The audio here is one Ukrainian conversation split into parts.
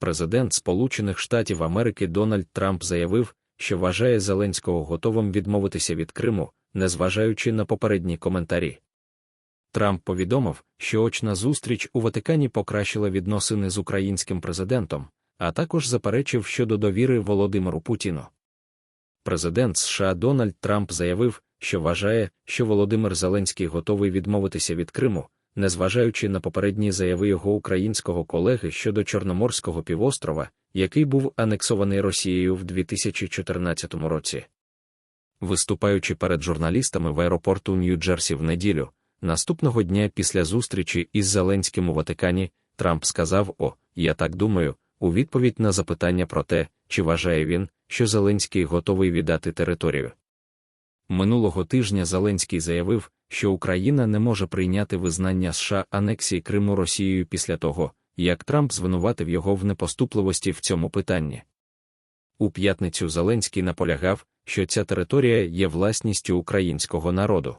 Президент Сполучених Штатів Америки Дональд Трамп заявив, що вважає Зеленського готовим відмовитися від Криму, незважаючи на попередні коментарі. Трамп повідомив, що очна зустріч у Ватикані покращила відносини з українським президентом, а також заперечив щодо довіри Володимиру Путіну. Президент США Дональд Трамп заявив, що вважає, що Володимир Зеленський готовий відмовитися від Криму, незважаючи на попередні заяви його українського колеги щодо Чорноморського півострова, який був анексований Росією в 2014 році. Виступаючи перед журналістами в аеропорту Нью-Джерсі в неділю, наступного дня після зустрічі із Зеленським у Ватикані, Трамп сказав: О, я так думаю, у відповідь на запитання про те, чи вважає він, що Зеленський готовий віддати територію. Минулого тижня Зеленський заявив, що Україна не може прийняти визнання США анексії Криму Росією після того, як Трамп звинуватив його в непоступливості в цьому питанні. У п'ятницю Зеленський наполягав, що ця територія є власністю українського народу.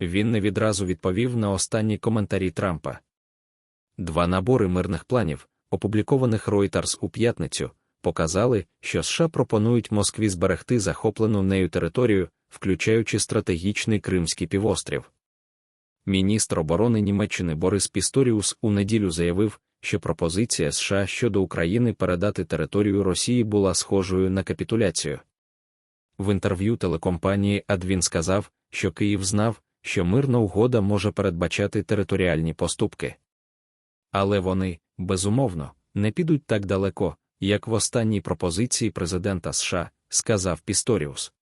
Він не відразу відповів на останні коментарі Трампа. Два набори мирних планів, опублікованих Reuters у п'ятницю, показали, що США пропонують Москві зберегти захоплену нею територію, включаючи стратегічний Кримський півострів. Міністр оборони Німеччини Борис Пісторіус у неділю заявив, що пропозиція США щодо України передати територію Росії була схожою на капітуляцію. В інтерв'ю телекомпанії Адвін сказав, що Київ знав, що мирна угода може передбачати територіальні поступки. Але вони, безумовно, не підуть так далеко, як в останній пропозиції президента США, сказав Пісторіус.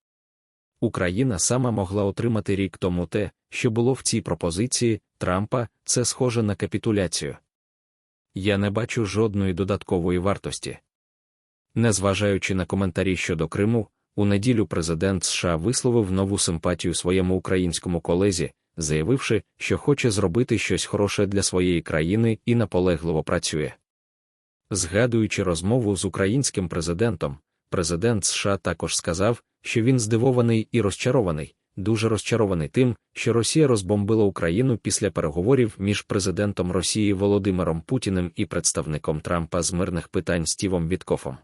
Україна сама могла отримати рік тому те, що було в цій пропозиції Трампа, це схоже на капітуляцію. Я не бачу жодної додаткової вартості. Незважаючи на коментарі щодо Криму, у неділю президент США висловив нову симпатію своєму українському колезі, заявивши, що хоче зробити щось хороше для своєї країни і наполегливо працює. Згадуючи розмову з українським президентом, президент США також сказав, що він здивований і розчарований, дуже розчарований тим, що Росія розбомбила Україну після переговорів між президентом Росії Володимиром Путіним і представником Трампа з мирних питань Стівом Віткофом.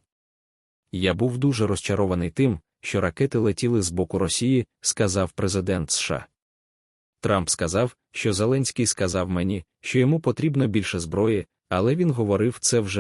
Я був дуже розчарований тим, що ракети летіли з боку Росії, сказав президент США. Трамп сказав, що Зеленський сказав мені, що йому потрібно більше зброї, але він говорив це вже